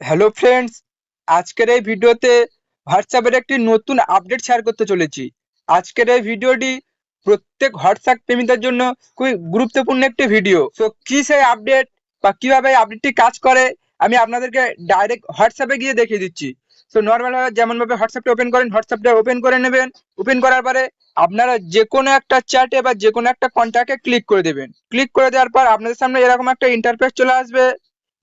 Hello friends আজকের এই ভিডিওতে হোয়াটসঅ্যাপের একটি নতুন আপডেট শেয়ার করতে চলেছি। আজকের এই ভিডিওটি প্রত্যেক হোয়াটসঅ্যাপ প্রেমীদের জন্য খুবই গুরুত্বপূর্ণ একটি ভিডিও তো কি সেই আপডেট বা কীভাবে আপডেটটি কাজ করে, আমি আপনাদেরকে ডাইরেক্ট হোয়াটসঅ্যাপে গিয়ে দেখিয়ে দিচ্ছি। তো নর্মালভাবে যেমনভাবে হোয়াটসঅ্যাপটা ওপেন করেন হোয়াটসঅ্যাপটা ওপেন করে নেবেন। ওপেন করার পরে আপনারা যে কোনো একটা চ্যাটে বা যে কোনো একটা কন্ট্যাক্টে ক্লিক করে দেবেন। ক্লিক করে দেওয়ার পর আপনাদের সামনে এরকম একটা ইন্টারফেস চলে আসবে।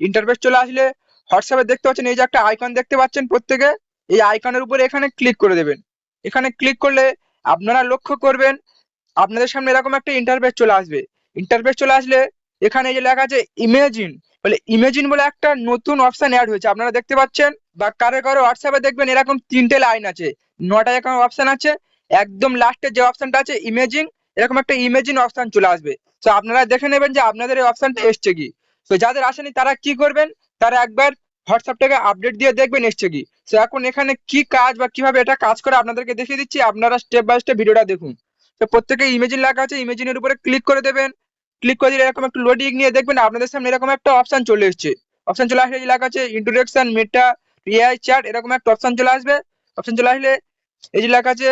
ইন্টারফেস চলে আসলে হোয়াটসঅ্যাপে দেখতে পাচ্ছেন, এই যে একটা আইকন দেখতে পাচ্ছেন প্রত্যেকে, এই আইকনের উপরে এখানে ক্লিক করে দেবেন। এখানে ক্লিক করলে আপনারা লক্ষ্য করবেন, আপনাদের সামনে এরকম একটা ইন্টারফেস চলে আসবে। ইন্টারফেস চলে আসলে এখানে যে লেখা আছে ইমেজিন বলে ইমেজিন বলে একটা নতুন অপশন অ্যাড হয়েছে। আপনারা দেখতে পাচ্ছেন, বা কারও কারও হোয়াটসঅ্যাপে দেখবেন এরকম তিনটে লাইন আছে। নটা এরকম অপশন আছে, একদম লাস্টে যে অপশনটা আছে ইমেজিং এরকম একটা ইমেজিন অপশন চলে আসবে। তো আপনারা দেখে নেবেন যে আপনাদের এই অপশনটা এসছে কি। তো যাদের আসেনি, তারা কি করবেন তারা একবার হোয়াটসঅ্যাপটাকে আপডেট দিয়ে দেখবেন এসছে কি। তো এখন এখানে কি কাজ বা কীভাবে এটা কাজ করে আপনাদেরকে দেখিয়ে দিচ্ছি, আপনারা স্টেপ বাই স্টেপ ভিডিওটা দেখুন। তো প্রত্যেকে ইমেজিন লেখা আছে ইমেজিনের উপরে ক্লিক করে দেবেন। ক্লিক করে দিলে এরকম একটু লোডিং নিয়ে দেখবেন, আপনাদের সামনে এরকম একটা অপশন চলে এসেছে। অপশন চলে আসলে লেখা আছে ইন্ট্রোডাকশন মেটা এআই চ্যাট এরকম একটা অপশন চলে আসবে। অপশন চলে আসলে এই যে লেখা আছে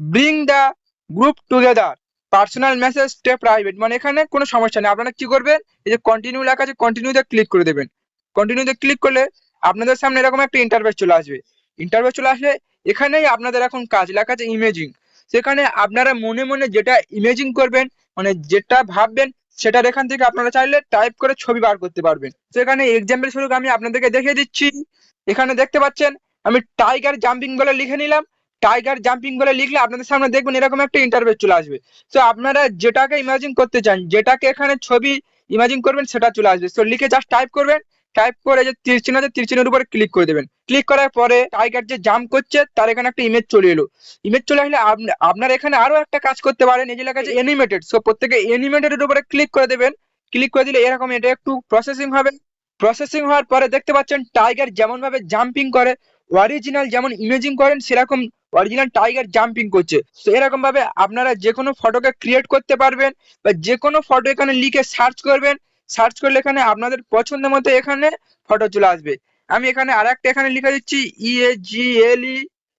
bring the group together personal message stay private মানে এখানে কোনো সমস্যা নেই। আপনারা কি করবেন, এই যে কন্টিনিউ লেখা আছে কন্টিনিউতে ক্লিক করে দেবেন। কন্টিনিউতে ক্লিক করলে আপনাদের সামনে এরকম একটা ইন্টারভেস চলে আসবে। ইন্টারভেস চলে আসলে এখানেই আপনাদের এখন কাজ লেখা আছে ইমেজিং সেখানে আপনারা মনে মনে যেটা ইমেজিং করবেন মানে যেটা ভাববেন, সেটার এখান থেকে আপনারা চাইলে টাইপ করে ছবি বার করতে পারবেন। তো এখানে এক্সাম্পল স্বরূপ আমি আপনাদেরকে দেখিয়ে দিচ্ছি। এখানে দেখতে পাচ্ছেন, আমি টাইগার জাম্পিং বলে লিখে নিলাম। টাইগার জাম্পিং বলে লিখলে আপনাদের সামনে দেখবেন এরকম একটা ইন্টারভেস চলে আসবে। তো আপনারা যেটাকে ইমাজিন করতে চান, যেটাকে এখানে ছবি ইমাজিন করবেন, সেটা চলে আসবে। তো লিখে জাস্ট টাইপ করবেন। টাইপ করে যে তীর চিহ্ন আছে, তীর উপরে ক্লিক করে দেবেন। ক্লিক করার পরে টাইগার যে জাম্প করছে, তার এখানে একটা ইমেজ চলে এলো। ইমেজ চলে আসলে আপনার এখানে আরও একটা কাজ করতে পারেন, এই লেখা আছে অ্যানিমেটেড সো প্রত্যেকে অ্যানিমেটেড উপরে ক্লিক করে দেবেন। ক্লিক করে দিলে এরকম এটা একটু প্রসেসিং হবে। প্রসেসিং হওয়ার পরে দেখতে পাচ্ছেন টাইগার যেমন ভাবে জাম্পিং করে অরিজিনাল যেমন ইমেজিং করেন, সেরকম অরিজিনাল টাইগার জাম্পিং করছে। তো এরকম ভাবে আপনারা যে কোনো ফটোকে ক্রিয়েট করতে পারবেন বা যে কোনো ফটো এখানে লিখে সার্চ করবেন। সার্চ করলে এখানে আপনাদের পছন্দ মতো এখানে ফটো চলে আসবে। আমি এখানে আর একটা এখানে লিখে দিচ্ছি ই এ জি এল ই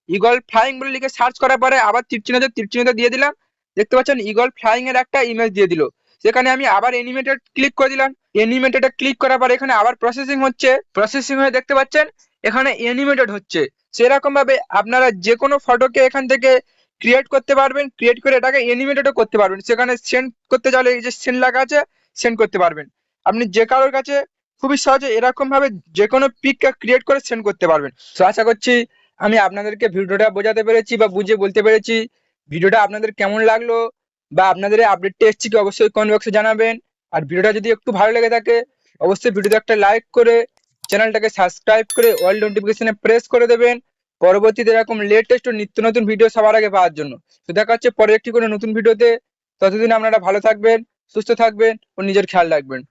ইগল ফ্লাইং বলে লিখে সার্চ করার পরে আবার তীরচিহ্নতে তীরচিহ্নতে দিয়ে দিলাম। দেখতে পাচ্ছেন ইগল ফ্লাইং এর একটা ইমেজ দিয়ে দিল। সেখানে আমি আবার এনিমেটেড ক্লিক করে দিলাম। এনিমেটেডে ক্লিক করার পরে এখানে আবার প্রসেসিং হচ্ছে। প্রসেসিং হয়ে দেখতে পাচ্ছেন, এখানে এনিমেটেড হচ্ছে। সেরকম ভাবে আপনারা যে কোনো ফটোকে এখান থেকে ক্রিয়েট করতে পারবেন ক্রিয়েট করে এটাকে এনিমেটেডও করতে পারবেন। সেখানে সেন্ড করতে চাইলে এই যে সেন্ড লেখা আছে সেন্ড করতে পারবেন। আপনি যে কারোর কাছে খুবই সহজে এরকম ভাবে যে কোনো পিককে ক্রিয়েট করে সেন্ড করতে পারবেন। তো আশা করছি আমি আপনাদেরকে ভিডিওটা বোঝাতে পেরেছি বা বুঝে বলতে পেরেছি। ভিডিওটা আপনাদের কেমন লাগল বা আপনাদের আপডেটটা এসছে কি অবশ্যই কমেন্ট বক্সে জানাবেন। আর ভিডিওটা যদি একটু ভালো লেগে থাকে, অবশ্যই ভিডিওতে একটা লাইক করে চ্যানেলটাকে সাবস্ক্রাইব করে অল নোটিফিকেশনে প্রেস করে দেবেন। পরবর্তীতে এরকম লেটেস্ট ও নিত্য নতুন ভিডিও সবার আগে পাওয়ার জন্য। তো দেখা হচ্ছে পরে একটি কোনো নতুন ভিডিওতে ততদিন আপনারা ভালো থাকবেন, সুস্থ থাকবেন ও নিজের খেয়াল রাখবেন।